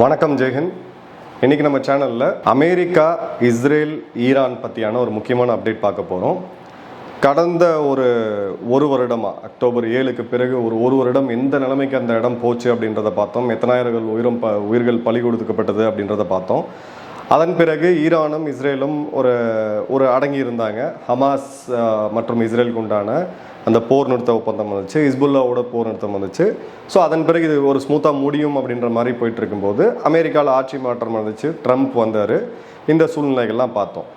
வணக்கம் ஜெயஹிந்த் இன்னைக்கு நம்ம சேனலில் அமெரிக்கா இஸ்ரேல் ஈரான் பற்றியான ஒரு முக்கியமான அப்டேட் பார்க்க போகிறோம் கடந்த ஒரு ஒரு வருடமாக அக்டோபர் ஏழுக்கு பிறகு ஒரு ஒரு வருடம் எந்த நிலைமைக்கு அந்த இடம் போச்சு அப்படின்றத பார்த்தோம். எத்தனாயிரங்கள் உயிரும் ப உயிர்கள் பலி கொடுக்கப்பட்டது அப்படின்றத பார்த்தோம். அதன் பிறகு ஈரானும் இஸ்ரேலும் ஒரு ஒரு அடங்கி இருந்தாங்க ஹமாஸ் மற்றும் இஸ்ரேலுக்கு உண்டான அந்த போர் நிறுத்த ஒப்பந்தம் வந்துச்சு. இஸ்புல்லாவோட போர் நிறுத்தம் வந்துச்சு. ஸோ அதன் பிறகு இது ஒரு ஸ்மூத்தாக முடியும் அப்படின்ற மாதிரி போயிட்டு இருக்கும்போது அமெரிக்காவில் ஆட்சி மாற்றம் வந்துச்சு. ட்ரம்ப் வந்தார். இந்த சூழ்நிலைகள்லாம் பார்த்தோம்.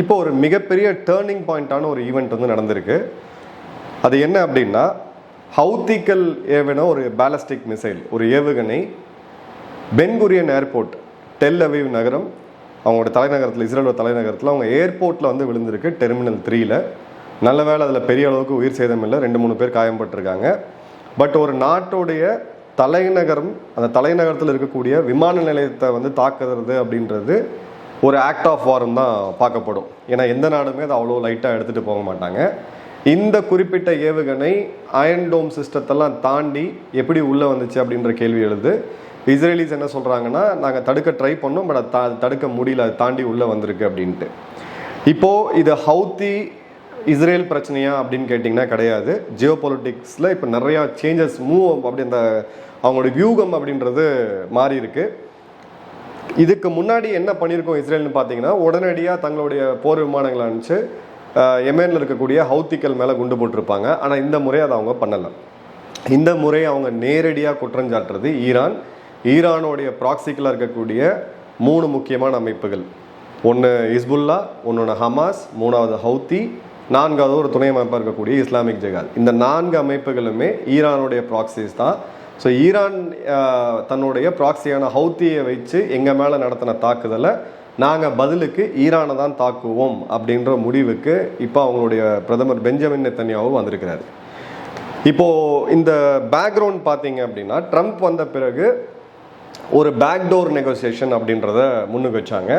இப்போ ஒரு மிகப்பெரிய டேர்னிங் பாயிண்ட்டான ஒரு ஈவெண்ட் வந்து நடந்திருக்கு. அது என்ன அப்படின்னா ஹவுத்திக்கல் ஏவின ஒரு பேலஸ்டிக் மிசைல் ஒரு ஏவுகணை பென்குரியன் ஏர்போர்ட் டெல் அவீவ் நகரம் அவங்களோட தலைநகரத்தில் இஸ்ரேலோட தலைநகரத்தில் அவங்க ஏர்போர்ட்டில் வந்து விழுந்திருக்கு டெர்மினல் த்ரீயில் நல்ல வேலை அதில் பெரிய அளவுக்கு உயிர் சேதம் இல்லை ரெண்டு மூணு பேர் காயம்பட்டிருக்காங்க பட் ஒரு நாட்டுடைய தலைநகரம் அந்த தலைநகரத்தில் இருக்கக்கூடிய விமான நிலையத்தை வந்து தாக்குறது அப்படின்றது ஒரு ஆக்ட் ஆஃப் வாரம் தான் பார்க்கப்படும். ஏன்னா எந்த நாடுமே அதை அவ்வளோ லைட்டாக எடுத்துகிட்டு போக மாட்டாங்க. இந்த குறிப்பிட்ட ஏவுகணை அயன் டோம் சிஸ்டத்தெல்லாம் தாண்டி எப்படி உள்ளே வந்துச்சு அப்படின்ற கேள்வி எழுது. இஸ்ரேலிஸ் என்ன சொல்கிறாங்கன்னா நாங்கள் தடுக்க ட்ரை பண்ணோம் பட் அது தா- தடுக்க முடியல அது தாண்டி உள்ளே வந்திருக்கு அப்படின்ட்டு. இப்போது இது ஹவுத்தி இஸ்ரேல் பிரச்சனையா அப்படின்னு கேட்டிங்கன்னா கிடையாது. ஜியோ பொலிட்டிக்ஸில் இப்போ நிறையா சேஞ்சஸ் மூவ் அப்படி அந்த அவங்களோட வியூகம் அப்படின்றது மாறி இருக்கு. இதுக்கு முன்னாடி என்ன பண்ணியிருக்கோம் இஸ்ரேல்னு பார்த்தீங்கன்னா உடனடியாக தங்களுடைய போர் விமானங்களை அனுப்பிச்சு எமேனில் இருக்கக்கூடிய ஹவுத்திக்கல் மேலே குண்டு போட்டிருப்பாங்க. ஆனால் இந்த முறை அதை அவங்க பண்ணலை. இந்த முறை அவங்க நேரடியாக குற்றஞ்சாட்டுறது ஈரான். ஈரானுடைய ப்ராக்சிக்கலாக இருக்கக்கூடிய மூணு முக்கியமான அமைப்புகள். ஒன்று இஸ்புல்லா ஒன்று ஹமாஸ் மூணாவது ஹவுத்தி நான்காவது ஒரு துணை அமைப்பாக இருக்கக்கூடிய இஸ்லாமிக் ஜிகாத். இந்த நான்கு அமைப்புகளுமே ஈரானுடைய ப்ராக்சிஸ் தான். ஸோ ஈரான் தன்னுடைய ப்ராக்சியான ஹவுத்தியை வச்சு எங்கள் மேலே நடத்தின தாக்குதலை நாங்கள் பதிலுக்கு ஈரானை தான் தாக்குவோம் அப்படின்ற முடிவுக்கு இப்போ அவங்களுடைய பிரதமர் பெஞ்சமின் நெத்தன்யாவும் வந்திருக்கிறாரு. இப்போது இந்த பேக்ரவுண்ட் பார்த்தீங்க அப்படின்னா ட்ரம்ப் வந்த பிறகு ஒரு பேக்டோர் நெகோசியேஷன் அப்படின்றத முன்னுக்கு வச்சாங்க.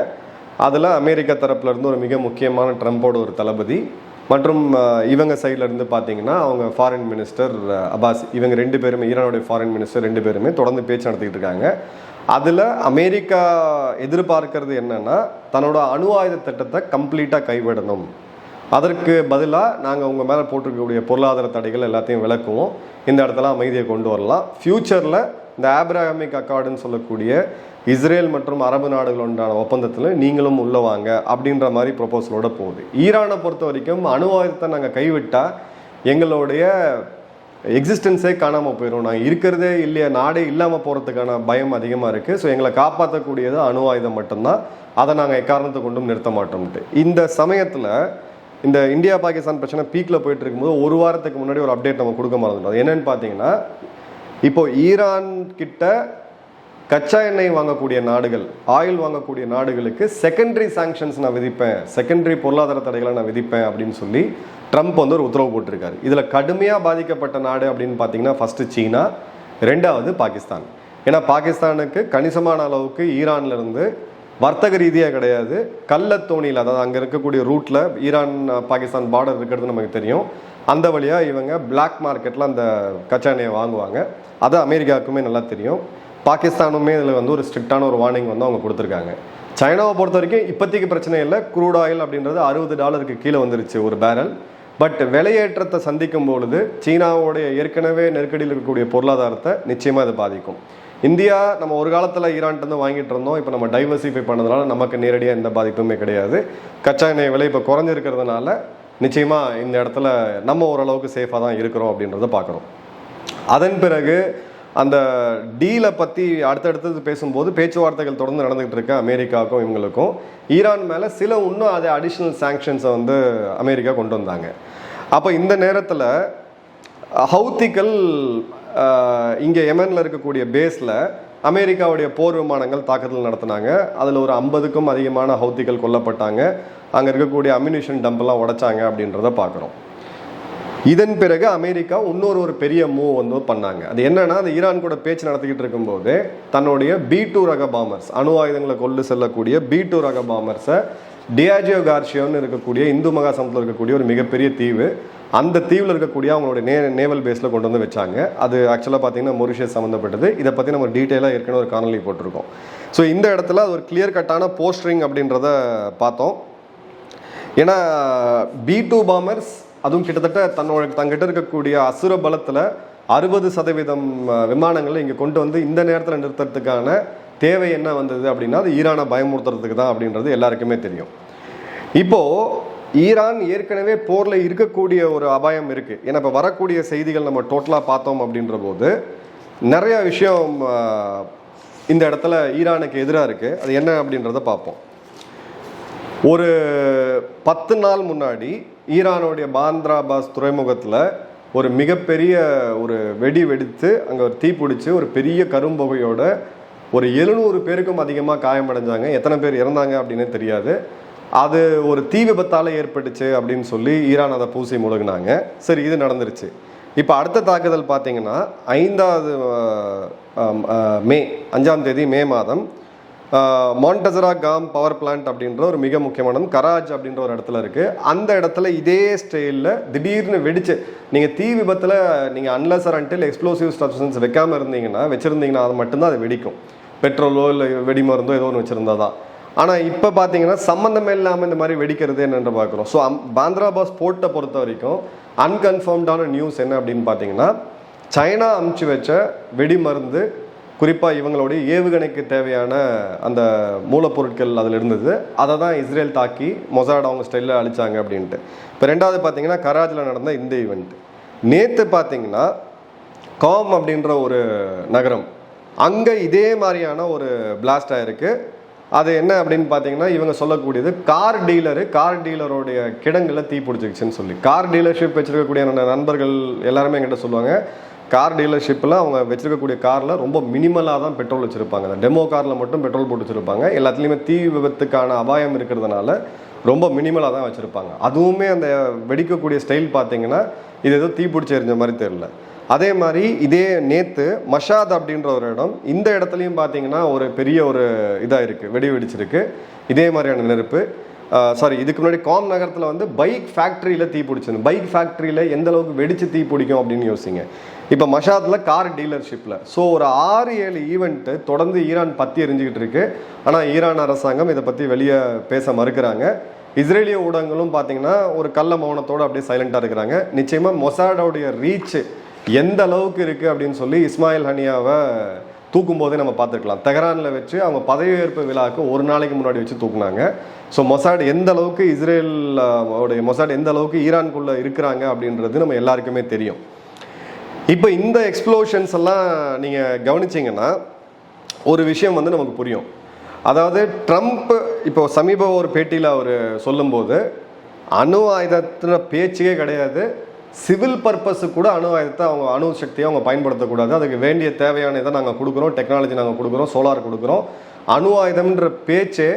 அதில் அமெரிக்க தரப்புலேருந்து ஒரு மிக முக்கியமான ட்ரம்ப்போட ஒரு தளபதி மற்றும் இவங்க சைட்லேருந்து பார்த்தீங்கன்னா அவங்க ஃபாரின் மினிஸ்டர் அபாஸ் இவங்க ரெண்டு பேருமே ஈரானுடைய ஃபாரின் மினிஸ்டர் ரெண்டு பேருமே தொடர்ந்து பேச்சு நடத்திக்கிட்டு இருக்காங்க. அதில் அமெரிக்கா எதிர்பார்க்கறது என்னென்னா தன்னோட அணு ஆயுத திட்டத்தை கம்ப்ளீட்டாக கைவிடணும். அதற்கு பதிலாக நாங்கள் உங்கள் மேலே போட்டிருக்கக்கூடிய பொருளாதார தடைகள் எல்லாத்தையும் விளக்குவோம். இந்த இடத்துல அமைதியை கொண்டு வரலாம். ஃப்யூச்சரில் இந்த ஆப்ரஹாமிக் அக்கார்டுன்னு சொல்லக்கூடிய இஸ்ரேல் மற்றும் அரபு நாடுகள் உண்டான ஒப்பந்தத்தில் நீங்களும் உள்ளே வாங்க அப்படின்ற மாதிரி ப்ரொபோசலோட போகுது. ஈரானை பொறுத்த வரைக்கும் அணு ஆயுதத்தை நாங்கள் கைவிட்டால் எங்களுடைய எக்ஸிஸ்டன்ஸே காணாமல் போயிடும் நாங்கள் இருக்கிறதே இல்லையா நாடே இல்லாமல் போகிறதுக்கான பயம் அதிகமாக இருக்குது ஸோ எங்களை காப்பாற்றக்கூடியது அணு ஆயுதம் மட்டும்தான். அதை நாங்கள் எக்காரணத்தை கொண்டும் நிறுத்த மாட்டோம்ட்டு. இந்த சமயத்தில் இந்த இந்தியா பாகிஸ்தான் பிரச்சனை பீக்கில் போயிட்டு இருக்கும்போது ஒரு வாரத்துக்கு முன்னாடி ஒரு அப்டேட் நம்ம கொடுக்க மறந்துட்டோம். அது என்னன்னு பார்த்தீங்கன்னா இப்போ ஈரான் கிட்ட கச்சா எண்ணெய் வாங்கக்கூடிய நாடுகள் ஆயில் வாங்கக்கூடிய நாடுகளுக்கு செகண்டரி சாங்ஷன்ஸ் நான் விதிப்பேன் செகண்டரி பொருளாதார தடைகளை நான் விதிப்பேன் அப்படின்னு சொல்லி ட்ரம்ப் வந்து ஒரு உத்தரவு போட்டிருக்காரு. இதில் கடுமையாக பாதிக்கப்பட்ட நாடு அப்படின்னு பார்த்தீங்கன்னா ஃபஸ்ட்டு சீனா ரெண்டாவது பாகிஸ்தான். ஏன்னா பாகிஸ்தானுக்கு கணிசமான அளவுக்கு ஈரான்லேருந்து வர்த்தக ரீதியாக கிடையாது. கள்ளத்தோணியில் அதாவது அங்கே இருக்கக்கூடிய ரூட்டில் ஈரான் பாகிஸ்தான் பார்டர் இருக்கிறது நமக்கு தெரியும். அந்த வழியாக இவங்க பிளாக் மார்க்கெட்டில் அந்த கச்சா எண்ணெயை வாங்குவாங்க. அது அமெரிக்காவுக்குமே நல்லா தெரியும். பாகிஸ்தானுமே இதில் வந்து ஒரு ஸ்ட்ரிக்டான ஒரு வார்னிங் வந்து அவங்க கொடுத்துருக்காங்க. சைனாவை பொறுத்த வரைக்கும் இப்போதைக்கு பிரச்சனை இல்லை. க்ரூட் ஆயில் அப்படின்றது அறுபது டாலருக்கு கீழே வந்துருச்சு ஒரு பேரல் பட் விலையேற்றத்தை சந்திக்கும் பொழுது சீனாவுடைய ஏற்கனவே நெருக்கடியில் இருக்கக்கூடிய பொருளாதாரத்தை நிச்சயமாக இது பாதிக்கும். இந்தியா நம்ம ஒரு காலத்தில் ஈரான்ட்டு வாங்கிட்டு இருந்தோம். இப்போ நம்ம டைவர்சிஃபை பண்ணதுனால நமக்கு நேரடியாக எந்த பாதிப்புமே கிடையாது. கச்சா எண்ணெய் விலை இப்போ குறைஞ்சிருக்கிறதுனால நிச்சயமாக இந்த இடத்துல நம்ம ஓரளவுக்கு சேஃபாக தான் இருக்கிறோம் அப்படின்றத பார்க்குறோம். அதன் பிறகு அந்த டீலை பற்றி அடுத்தடுத்தது பேசும்போது பேச்சுவார்த்தைகள் தொடர்ந்து நடந்துகிட்டு இருக்கு அமெரிக்காவுக்கும் இவங்களுக்கும். ஈரான் மேலே சில இன்னும் அது அடிஷ்னல் சாங்ஷன்ஸை வந்து அமெரிக்கா கொண்டு வந்தாங்க. அப்போ இந்த நேரத்தில் ஹவுத்திகள் இங்கே யெமனில் இருக்கக்கூடிய பேஸில் அமெரிக்காவுடைய போர் விமானங்கள் தாக்குதல் நடத்தினாங்க. அதில் ஒரு ஐம்பதுக்கும் அதிகமான ஹவுத்திகள் கொல்லப்பட்டாங்க. அங்கே இருக்கக்கூடிய அம்யூனிஷன் டம்பெல்லாம் உடைச்சாங்க அப்படின்றத பார்க்குறோம் இதன் பிறகு அமெரிக்கா இன்னொரு ஒரு பெரிய மூவ் வந்து பண்ணாங்க. அது என்னன்னா அந்த ஈரான் கூட பேச்சு நடத்திக்கிட்டு இருக்கும்போது தன்னுடைய பி டூ ரக பாமர்ஸ் அணு ஆயுதங்களை கொண்டு செல்லக்கூடிய பி டூ ரக பாமர்ஸை டியாஜியோ கார்ஷியோன்னு இருக்கக்கூடிய இந்து மகாசமுத்தில் இருக்கக்கூடிய ஒரு மிகப்பெரிய தீவு அந்த தீவில் இருக்கக்கூடிய அவங்களுடைய நே நேவல் பேஸில் கொண்டு வந்து வச்சாங்க. அது ஆக்சுவலாக பார்த்தீங்கன்னா மொரிஷியஸ் சம்மந்தப்பட்டது இதை பற்றி நம்ம டீட்டெயிலாக ஏற்கனவே ஒரு காணொலி போட்டிருக்கோம். ஸோ இந்த இடத்துல அது ஒரு கிளியர் கட்டான போஸ்டரிங் அப்படின்றத பார்த்தோம். ஏன்னா பி டூ பாமர்ஸ் அதுவும் கிட்டத்தட்ட தன்னோட தங்கிட்ட இருக்கக்கூடிய அசுர பலத்தில் அறுபது சதவீதம் விமானங்களை இங்கே கொண்டு வந்து இந்த நேரத்தில் நிறுத்துறதுக்கான தேவை என்ன வந்தது அப்படின்னா அது ஈரானை பயமுறுத்துறதுக்கு தான் அப்படின்றது எல்லாருக்குமே தெரியும். இப்போது ஈரான் ஏற்கனவே போரில் இருக்கக்கூடிய ஒரு அபாயம் இருக்குது ஏன்னா இப்போ வரக்கூடிய செய்திகள் நம்ம டோட்டலாக பார்த்தோம் அப்படின்ற போது நிறைய விஷயம் இந்த இடத்துல ஈரானுக்கு எதிராக இருக்குது அது என்ன அப்படின்றத பார்ப்போம். ஒரு பத்து நாள் முன்னாடி ஈரானுடைய பாந்த்ராபாஸ் துறைமுகத்தில் ஒரு மிகப்பெரிய ஒரு வெடி வெடித்து அங்கே ஒரு தீ பிடிச்சி ஒரு பெரிய கரும்புகையோட ஒரு எழுநூறு பேருக்கும் அதிகமாக காயமடைஞ்சாங்க. எத்தனை பேர் இறந்தாங்க அப்படின்னு தெரியாது. அது ஒரு தீ விபத்தால் ஏற்பட்டுச்சு அப்படின்னு சொல்லி ஈரான் அதை பூசி முழுகினாங்க. சரி இது நடந்துருச்சு. இப்போ அடுத்த தாக்குதல் பார்த்தீங்கன்னா ஐந்தாவது மே அஞ்சாம் தேதி மே மாதம் மாண்டசரா காம் பவர் பிளான்ட் அப்படின்ற ஒரு மிக முக்கியமான கராஜ் அப்படின்ற ஒரு இடத்துல இருக்குது அந்த இடத்துல இதே ஸ்டைலில் திடீர்னு வெடிச்சு நீங்கள் தீ விபத்தில் நீங்கள் அன்லசர் அன்டில் எக்ஸ்ப்ளோசிவ் சப்ஸ்டன்ஸ் வைக்காமல் இருந்தீங்கன்னா வச்சுருந்தீங்கன்னா அது மட்டும்தான் அது வெடிக்கும். பெட்ரோலோ இல்லை வெடி மருந்தோ ஏதோ ஒன்று வச்சுருந்தா தான். ஆனால் இப்போ பார்த்தீங்கன்னா சம்மந்தமே இல்லாமல் இந்த மாதிரி வெடிக்கிறது என்னென்று பார்க்குறோம் ஸோ பாந்திராபாஸ் போர்ட்டை பொறுத்த வரைக்கும் அன்கன்ஃபார்ம்டான நியூஸ் என்ன அப்படின்னு பார்த்தீங்கன்னா சைனா அமுச்சு வச்ச வெடி மருந்து குறிப்பாக இவங்களுடைய ஏவுகணைக்கு தேவையான அந்த மூலப்பொருட்கள் அதில் இருந்தது. அதை தான் இஸ்ரேல் தாக்கி மொசாட் அவங்க ஸ்டைலில் அழிச்சாங்க அப்படின்ட்டு. இப்போ ரெண்டாவது பார்த்தீங்கன்னா கராஜில் நடந்த இந்த ஈவெண்ட் நேற்று பார்த்தீங்கன்னா காம் அப்படின்ற ஒரு நகரம் அங்கே இதே மாதிரியான ஒரு பிளாஸ்ட் ஆயிருக்கு. அது என்ன அப்படின்னு பார்த்தீங்கன்னா இவங்க சொல்லக்கூடியது கார் டீலரு கார் டீலருடைய கிடங்கில் தீ பிடிச்சிருச்சுன்னு சொல்லி. கார் டீலர்ஷிப் வச்சுருக்கக்கூடிய நண்பர்கள் எல்லாருமே என்கிட்ட சொல்லுவாங்க கார் டீலர்ஷிப்பில் அவங்க வச்சுருக்கக்கூடிய காரில் ரொம்ப மினிமலாக தான் பெட்ரோல் வச்சுருப்பாங்க. அந்த டெமோ காரில் மட்டும் பெட்ரோல் போட்டு வச்சுருப்பாங்க. எல்லாத்துலேயுமே தீ விபத்துக்கான அபாயம் இருக்கிறதுனால ரொம்ப மினிமலாக தான் வச்சுருப்பாங்க. அதுவுமே அந்த வெடிக்கக்கூடிய ஸ்டைல் பார்த்தீங்கன்னா இது ஏதோ தீ பிடிச்சி எறிஞ்ச மாதிரி தெரியல. அதே மாதிரி இதே நேத்து மஷாத் அப்படின்ற ஒரு இடம் இந்த இடத்துலையும் பார்த்தீங்கன்னா ஒரு பெரிய ஒரு இதாக இருக்குது வெடி வெடிச்சிருக்கு. இதே மாதிரியான நெருப்பு. சாரி இதுக்கு முன்னாடி காம் நகரத்தில் வந்து பைக் ஃபேக்ட்ரியில் தீ பிடிச்சிருந்து பைக் ஃபேக்ட்ரியில் எந்த அளவுக்கு வெடிச்சு தீ பிடிக்கும் அப்படின்னு யோசிங்க. இப்போ மஷாத்தில் கார் டீலர்ஷிப்பில் ஸோ ஒரு ஆறு ஏழு ஈவெண்ட்டு தொடர்ந்து ஈரான் பற்றி எரிஞ்சுக்கிட்டு இருக்கு. ஆனால் ஈரான் அரசாங்கம் இதை பற்றி வெளியே பேச மறுக்கிறாங்க. இஸ்ரேலிய ஊடகங்களும் பார்த்தீங்கன்னா ஒரு கள்ள மௌனத்தோடு அப்படியே சைலண்ட்டாக இருக்கிறாங்க. நிச்சயமாக மொசாடோடைய ரீச் எந்த அளவுக்கு இருக்குது அப்படின்னு சொல்லி இஸ்மாயில் ஹனியாவை தூக்கும் போதே நம்ம பார்த்துருக்கலாம். தெஹரானில் வச்சு அவங்க பதவியேற்பு விழாவுக்கு ஒரு நாளைக்கு முன்னாடி வச்சு தூக்குனாங்க. ஸோ மொசாட் எந்த அளவுக்கு இஸ்ரேல் உடைய மொசாட் எந்த அளவுக்கு ஈரான்குள்ளே இருக்கிறாங்க அப்படின்றது நம்ம எல்லாருக்குமே தெரியும். இப்போ இந்த எக்ஸ்ப்ளோஷன்ஸ் எல்லாம் நீங்கள் கவனிச்சிங்கன்னா ஒரு விஷயம் வந்து நமக்கு புரியும். அதாவது ட்ரம்ப் இப்போ சமீப ஒரு பேட்டியில் அவர் சொல்லும்போது அணு ஆயுதத்தின பேச்சுக்கே கிடையாது. சிவில் பர்பஸு கூட அணு ஆயுதத்தை அவங்க அணு சக்தியை அவங்க பயன்படுத்தக்கூடாது. அதுக்கு வேண்டிய தேவையான இதை நாங்கள் கொடுக்குறோம். டெக்னாலஜி நாங்கள் கொடுக்குறோம். சோலார் கொடுக்குறோம். அணு ஆயுதம்ன்ற பேச்சே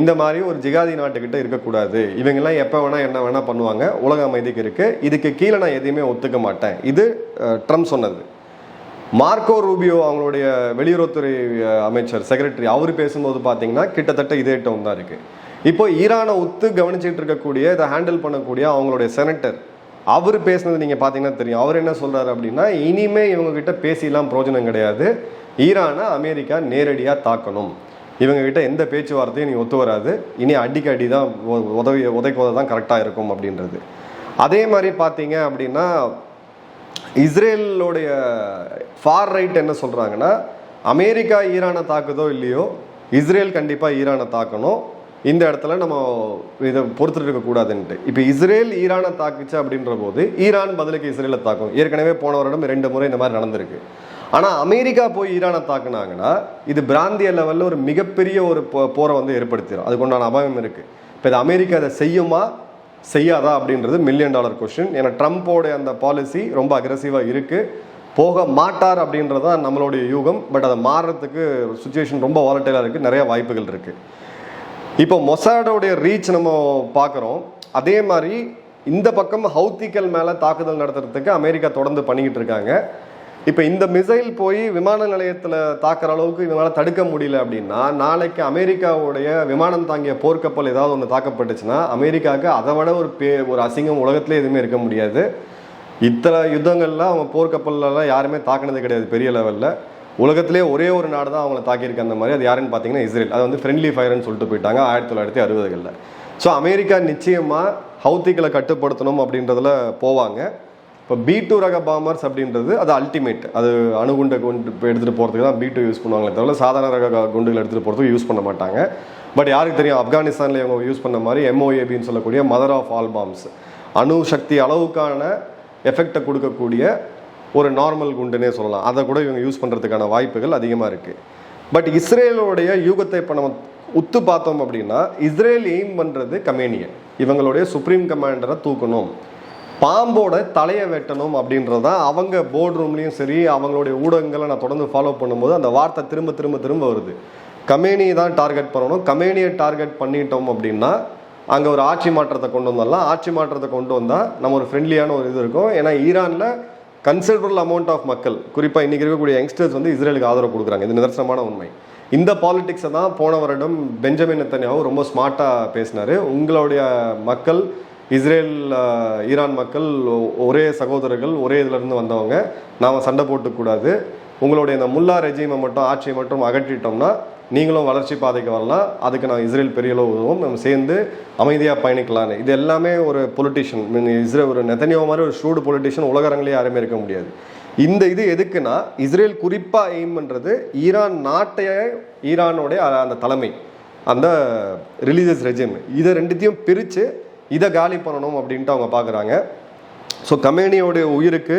இந்த மாதிரி ஒரு ஜிகாதி நாட்டுக்கிட்ட இருக்கக்கூடாது. இவங்கெல்லாம் எப்போ வேணால் என்ன வேணால் பண்ணுவாங்க. உலக அமைதிக்கு இருக்குது இதுக்கு கீழே நான் எதையுமே ஒத்துக்க மாட்டேன். இது ட்ரம்ப் சொன்னது. மார்க்கோ ரூபியோ அவங்களுடைய வெளியுறவுத்துறை அமைச்சர் செக்ரட்டரி அவர் பேசும்போது பார்த்தீங்கன்னா கிட்டத்தட்ட இதே டவுன் தான் இருக்குது இப்போ ஈரானை ஒத்து கவனிச்சிட்டு இருக்கக்கூடிய இதை ஹேண்டில் பண்ணக்கூடிய அவங்களுடைய செனட்டர் அவர் பேசுனது நீங்கள் பார்த்தீங்கன்னா தெரியும். அவர் என்ன சொல்கிறார் அப்படின்னா இனிமே இவங்க கிட்ட பேசிலாம் பிரயோஜனம் கிடையாது. ஈரானை அமெரிக்கா நேரடியாக தாக்கணும். இவங்ககிட்ட எந்த பேச்சுவார்த்தையும் நீ ஒத்து வராது. இனி அடிக்கு அடி தான் உதவி உதைக்கு உதவி தான் கரெக்டாக இருக்கும் அப்படின்றது. அதே மாதிரி பார்த்தீங்க அப்படின்னா இஸ்ரேலோடைய ஃபார் ரைட் என்ன சொல்கிறாங்கன்னா அமெரிக்கா ஈரானை தாக்குதோ இல்லையோ இஸ்ரேல் கண்டிப்பாக ஈரானை தாக்கணும். இந்த இடத்துல நம்ம இதை பொறுத்துட்டு இருக்கக்கூடாதுன்ட்டு இப்போ இஸ்ரேல் ஈரானை தாக்குச்சு அப்படின்ற போது ஈரான் பதிலுக்கு இஸ்ரேலை தாக்கும். ஏற்கனவே போன வருடம் ரெண்டு முறை இந்த மாதிரி நடந்திருக்கு. ஆனால் அமெரிக்கா போய் ஈரானை தாக்குனாங்கன்னா இது பிராந்திய லெவலில் ஒரு மிகப்பெரிய ஒரு போ- போரை வந்து ஏற்படுத்திடும் அதுக்கு உண்டான அபாயம் இருக்குது இப்போ இது அமெரிக்கா அதை செய்யுமா? செய்யாதா அப்படின்றது மில்லியன் டாலர் கொஷின் ஏன்னா ட்ரம்ப்போட அந்த பாலிசி ரொம்ப அக்ரஸிவாக இருக்குது போக மாட்டார் அப்படின்றது தான் நம்மளுடைய யூகம். பட் அதை மாறுறதுக்கு சுச்சுவேஷன் ரொம்ப வாலட்டைலாக இருக்குது நிறைய வாய்ப்புகள் இருக்குது இப்போ மொசாடோடைய ரீச் நம்ம பார்க்குறோம். அதே மாதிரி இந்த பக்கம் ஹவுத்திக்கல் மேலே தாக்குதல் நடத்துறதுக்கு அமெரிக்கா தொடர்ந்து பண்ணிக்கிட்டு இருக்காங்க. இப்போ இந்த மிசைல் போய் விமான நிலையத்தில் தாக்குற அளவுக்கு இவங்களால தடுக்க முடியல அப்படின்னா நாளைக்கு அமெரிக்காவுடைய விமானம் தாங்கிய போர்க்கப்பல் ஏதாவது ஒன்று தாக்கப்பட்டுச்சுன்னா அமெரிக்காவுக்கு அதை விட ஒரு பே ஒரு அசிங்கம் உலகத்திலே எதுவுமே இருக்க முடியாது. இத்தனை யுத்தங்கள்லாம் அவங்க போர்க்கப்பல்லாம் யாருமே தாக்குனது கிடையாது பெரிய லெவலில் உலகத்திலே ஒரே ஒரு நாடு தான் அவங்கள தாக்கியிருக்கு அந்த மாதிரி. அது யாருன்னு பார்த்தீங்கன்னா இஸ்ரேல். அது வந்து ஃப்ரெண்ட்லி ஃபயர்னு சொல்லிட்டு போயிட்டாங்க ஆயிரத்தி தொள்ளாயிரத்தி அறுபதுகளில். ஸோ அமெரிக்கா நிச்சயமாக ஹவுத்திகளை கட்டுப்படுத்தணும் அப்படின்றதுல போவாங்க. இப்போ பி டூ ரக பாமர்ஸ் அப்படின்றது அது அல்டிமேட் அது அணுகுண்டை கொண்டு எடுத்துகிட்டு போகிறதுக்கு தான் பி டூ யூஸ் பண்ணுவாங்களே தவிர சாதாரண ரக குண்டுகள் எடுத்துகிட்டு போகிறதுக்கு யூஸ் பண்ண மாட்டாங்க. பட் யாருக்கு தெரியும்? ஆப்கானிஸ்தானில் இவங்க யூஸ் பண்ண மாதிரி எம்ஓஏபின்னு சொல்லக்கூடிய மதர் ஆஃப் ஆல் பாம்ஸ் அணு சக்தி அளவுக்கான எஃபெக்டை கொடுக்கக்கூடிய ஒரு நார்மல் குண்டுனே சொல்லலாம். அதை கூட இவங்க யூஸ் பண்ணுறதுக்கான வாய்ப்புகள் அதிகமாக இருக்குது பட் இஸ்ரேலோடைய யூகத்தை இப்போ நம்ம உத்து பார்த்தோம் அப்படின்னா இஸ்ரேல் எய்ம் பண்ணுறது கமேனியன். இவங்களுடைய சுப்ரீம் கமாண்டரை தூக்கணும். பாம்போட தலையை வெட்டணும் அப்படின்றது தான் அவங்க போர்ட் ரூம்லேயும் சரி அவங்களுடைய ஊடகங்களை நான் தொடர்ந்து ஃபாலோ பண்ணும்போது அந்த வார்த்தை திரும்ப திரும்ப திரும்ப வருது. கமேனியை தான் டார்கெட் பண்ணணும். கமேனியை டார்கெட் பண்ணிட்டோம் அப்படின்னா அங்கே ஒரு ஆட்சி மாற்றத்தை கொண்டு வந்தாலாம் ஆட்சி மாற்றத்தை கொண்டு வந்தால் நம்ம ஒரு ஃப்ரெண்ட்லியான ஒரு இது இருக்கும். ஏன்னா ஈரானில் கன்சிடரபிள் அமௌண்ட் ஆஃப் மக்கள் குறிப்பாக இன்றைக்கி இருக்கக்கூடிய யங்ஸ்டர்ஸ் வந்து இஸ்ரேலுக்கு ஆதரவு கொடுக்குறாங்க. இது நிதர்சனமான உண்மை. இந்த பாலிடிக்ஸை தான் போன வருடம் பெஞ்சமின் நெத்தன்யாவு ரொம்ப ஸ்மார்ட்டாக பேசினார். உங்களுடைய மக்கள் இஸ்ரேல் ஈரான் மக்கள் ஒ- ஒரே சகோதரர்கள் ஒரே இதிலிருந்து வந்தவங்க. நாம் சண்டை போட்டுக்கூடாது. உங்களுடைய இந்த முல்லா ரெஜிமை மட்டும் ஆட்சியை மட்டும் அகற்றிட்டோம்னா நீங்களும் வளர்ச்சி பாதைக்கு வரலாம். அதுக்கு நான் இஸ்ரேல் பெரிய அளவு உதவும். நம்ம சேர்ந்து அமைதியாக பயணிக்கலான்னு இது எல்லாமே ஒரு பொலிட்டிஷியன் இஸ்ரேல் ஒரு நெத்தனியோ மாதிரி ஒரு ஷூடு பொலிட்டிஷியன் உலகரங்களே யாருமே இருக்க முடியாது. இந்த இது எதுக்குன்னா இஸ்ரேல் குறிப்பாக எய்ம் பண்ணுறது ஈரான் நாட்டைய ஈரானுடைய அந்த தலைமை அந்த ரிலீஜியஸ் ரெஜிம் இதை ரெண்டுத்தையும் பிரித்து இதை காலி பண்ணணும் அப்படின்ட்டு அவங்க பார்க்குறாங்க ஸோ கமேனியோடைய உயிருக்கு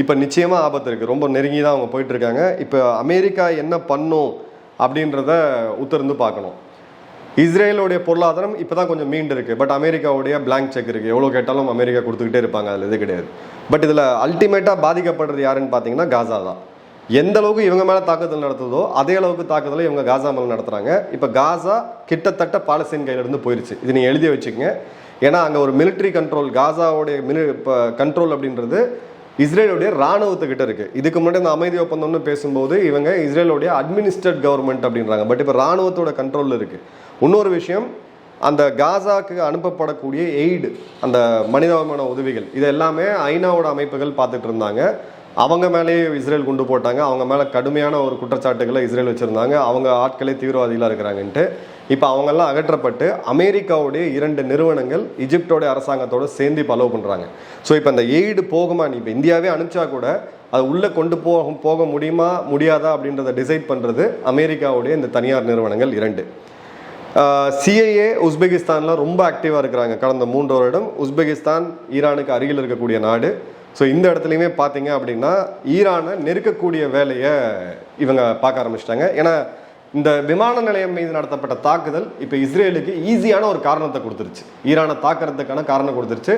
இப்போ நிச்சயமாக ஆபத்து இருக்குது ரொம்ப நெருங்கி தான் அவங்க போயிட்டுருக்காங்க இப்போ அமெரிக்கா என்ன பண்ணும் அப்படின்றத உத்தர்ந்து பார்க்கணும். இஸ்ரேலுடைய பொருளாதாரம் இப்போ தான் கொஞ்சம் மீண்டு இருக்குது பட் அமெரிக்காவுடைய பிளாங்க் செக் இருக்குது எவ்வளோ கேட்டாலும் அமெரிக்கா கொடுத்துக்கிட்டே இருப்பாங்க. அதில் இது கிடையாது. பட் இதில் அல்டிமேட்டாக பாதிக்கப்படுறது யாருன்னு பார்த்தீங்கன்னா காசா தான். எந்த அளவுக்கு இவங்க மேலே தாக்குதல் நடத்துதோ அதே அளவுக்கு தாக்குதலை இவங்க காசா மேலே நடத்துகிறாங்க இப்போ காசா கிட்டத்தட்ட பாலஸ்தீன் கையிலேருந்து போயிருச்சு. இது நீங்கள் எழுதி வச்சுக்கோங்க. ஏன்னா அங்கே ஒரு மிலிட்ரி கண்ட்ரோல் காசாவுடைய மிலி இப்போ கண்ட்ரோல் அப்படின்றது இஸ்ரேலுடைய ராணுவத்துக்கிட்ட இருக்கு. இதுக்கு முன்னாடி இந்த அமைதி ஒப்பந்தம்னு பேசும்போது இவங்க இஸ்ரேலுடைய அட்மினிஸ்ட்ரேட் கவர்மெண்ட் அப்படின்றாங்க. பட் இப்போ ராணுவத்தோட கண்ட்ரோலில் இருக்கு. இன்னொரு விஷயம் அந்த காசாக்கு அனுப்பப்படக்கூடிய எய்டு அந்த மனிதாபிமான உதவிகள் இது எல்லாமே ஐநாவோட அமைப்புகள் பார்த்துட்டு இருந்தாங்க. அவங்க மேலேயே இஸ்ரேல் குண்டு போட்டாங்க. அவங்க மேலே கடுமையான ஒரு குற்றச்சாட்டுகளை இஸ்ரேல் வச்சுருந்தாங்க. அவங்க ஆட்களே தீவிரவாதிகளாக இருக்கிறாங்கன்ட்டு. இப்போ அவங்கெல்லாம் அகற்றப்பட்டு அமெரிக்காவுடைய இரண்டு நிறுவனங்கள் இஜிப்டோடைய அரசாங்கத்தோடு சேர்ந்து இப்போ அலோவ் பண்ணுறாங்க ஸோ இப்போ அந்த எய்டு போகுமா? நீ இப்போ இந்தியாவே அனுப்பிச்சா கூட அது உள்ளே கொண்டு போக போக முடியுமா முடியாதா அப்படின்றத டிசைட் பண்ணுறது அமெரிக்காவுடைய இந்த தனியார் நிறுவனங்கள் இரண்டு. சிஐஏ உஸ்பெகிஸ்தான்லாம் ரொம்ப ஆக்டிவாக இருக்கிறாங்க. கடந்த மூன்று வருடம் உஸ்பெகிஸ்தான் ஈரானுக்கு அருகில் இருக்கக்கூடிய நாடு. ஸோ இந்த இடத்துலையுமே பார்த்தீங்க அப்படின்னா ஈரானை நெருக்கக்கூடிய வேலையை இவங்க பார்க்க ஆரம்பிச்சிட்டாங்க. ஏன்னா இந்த விமான நிலையம் மீது நடத்தப்பட்ட தாக்குதல் இப்போ இஸ்ரேலுக்கு ஈஸியான ஒரு காரணத்தை கொடுத்துருச்சு. ஈரானை தாக்குறதுக்கான காரணம் கொடுத்துருச்சு.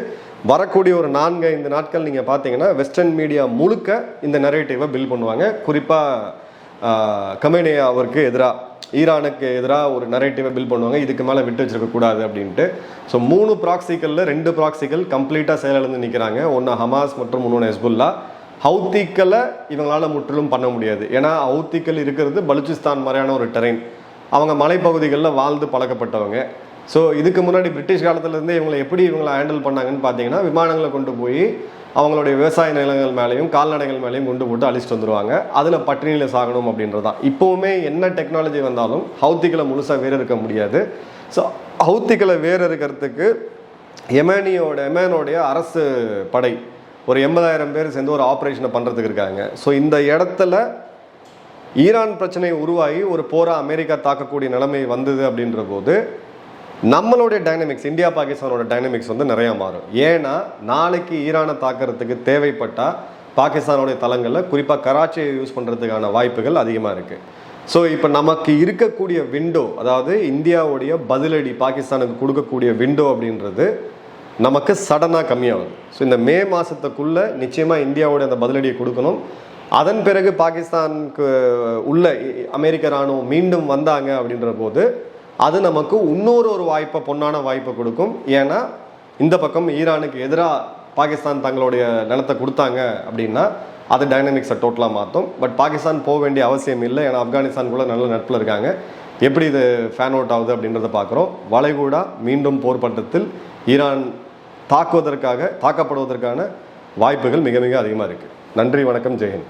வரக்கூடிய ஒரு நான்கு ஐந்து நாட்கள் நீங்கள் பார்த்தீங்கன்னா வெஸ்டர்ன் மீடியா முழுக்க இந்த நரேட்டிவை பில் பண்ணுவாங்க. குறிப்பாக கமேனியா அவருக்கு எதிராக ஈரானுக்கு எதிராக ஒரு நரேட்டிவை பில் பண்ணுவாங்க. இதுக்கு மேலே விட்டு வச்சிருக்கக்கூடாது அப்படின்ட்டு. ஸோ மூணு ப்ராக்சிகளில் ரெண்டு ப்ராக்சிகள் கம்ப்ளீட்டாக செயலிழந்து நிற்கிறாங்க ஒன்று ஹமாஸ் மற்றும் இன்னொன்று ஹெஸ்புல்லா ஹவுத்திக்களை இவங்களால் முற்றிலும் பண்ண முடியாது. ஏன்னா ஹவுத்திக்கள் இருக்கிறது பலுச்சிஸ்தான் மாதிரியான ஒரு டெரைன் அவங்க மலைப்பகுதிகளில் வாழ்ந்து பழக்கப்பட்டவங்க. ஸோ இதுக்கு முன்னாடி பிரிட்டிஷ் காலத்துலேருந்தே இவங்களை எப்படி இவங்களை ஹேண்டில் பண்ணாங்கன்னு பார்த்தீங்கன்னா விமானங்களை கொண்டு போய் அவங்களுடைய விவசாய நிலங்கள் மேலேயும் கால்நடைகள் மேலேயும் கொண்டு போட்டு அழிச்சிட்டு வந்துருவாங்க. அதில் பட்டினியில் சாகணும் அப்படின்றது தான் இப்போவுமே என்ன டெக்னாலஜி வந்தாலும் ஹவுத்திகளை முழுசாக வேறு இருக்க முடியாது. ஸோ ஹவுத்திகளை வேறு இருக்கிறதுக்கு எமேனியோட எமேனோடைய அரசு படை ஒரு எண்பதாயிரம் பேர் சேர்ந்து ஒரு ஆப்ரேஷனை பண்ணுறதுக்கு இருக்காங்க. ஸோ இந்த இடத்துல ஈரான் பிரச்சனை உருவாகி ஒரு போரா அமெரிக்கா தாக்கக்கூடிய நிலைமை வந்தது அப்படின்ற போது நம்மளுடைய டைனமிக்ஸ் இந்தியா பாகிஸ்தானோட டைனமிக்ஸ் வந்து நிறையா மாறும். ஏன்னா நாளைக்கு ஈரானை தாக்கிறதுக்கு தேவைப்பட்டால் பாகிஸ்தானோடைய தளங்களில் குறிப்பாக கராச்சியை யூஸ் பண்ணுறதுக்கான வாய்ப்புகள் அதிகமாக இருக்குது ஸோ இப்போ நமக்கு இருக்கக்கூடிய விண்டோ அதாவது இந்தியாவுடைய பதிலடி பாகிஸ்தானுக்கு கொடுக்கக்கூடிய விண்டோ அப்படின்றது நமக்கு சடனாக கம்மியாகுது. ஸோ இந்த மே மாதத்துக்குள்ளே நிச்சயமாக இந்தியாவுடைய அந்த பதிலடியை கொடுக்கணும். அதன் பிறகு பாகிஸ்தானுக்கு உள்ள அமெரிக்க ராணுவம் மீண்டும் வந்தாங்க அப்படின்ற போது அது நமக்கு இன்னொரு ஒரு வாய்ப்பை பொன்னான வாய்ப்பை கொடுக்கும். ஏன்னா இந்த பக்கம் ஈரானுக்கு எதிராக பாகிஸ்தான் தங்களுடைய நிலத்தை கொடுத்தாங்க அப்படின்னா அது டைனமிக்ஸை டோட்டலாக மாற்றும். பட் பாகிஸ்தான் போக வேண்டிய அவசியம் இல்லை. ஏன்னா ஆப்கானிஸ்தான் கூட நல்ல நட்பில் இருக்காங்க. எப்படி இது ஃபேன் அவுட் ஆகுது அப்படின்றத பார்க்குறோம். வளைகூடா மீண்டும் போர் பட்டத்தில் ஈரான் தாக்குவதற்காக தாக்கப்படுவதற்கான வாய்ப்புகள் மிக மிக அதிகமாக இருக்குது நன்றி வணக்கம் ஜெயஹிந்த்.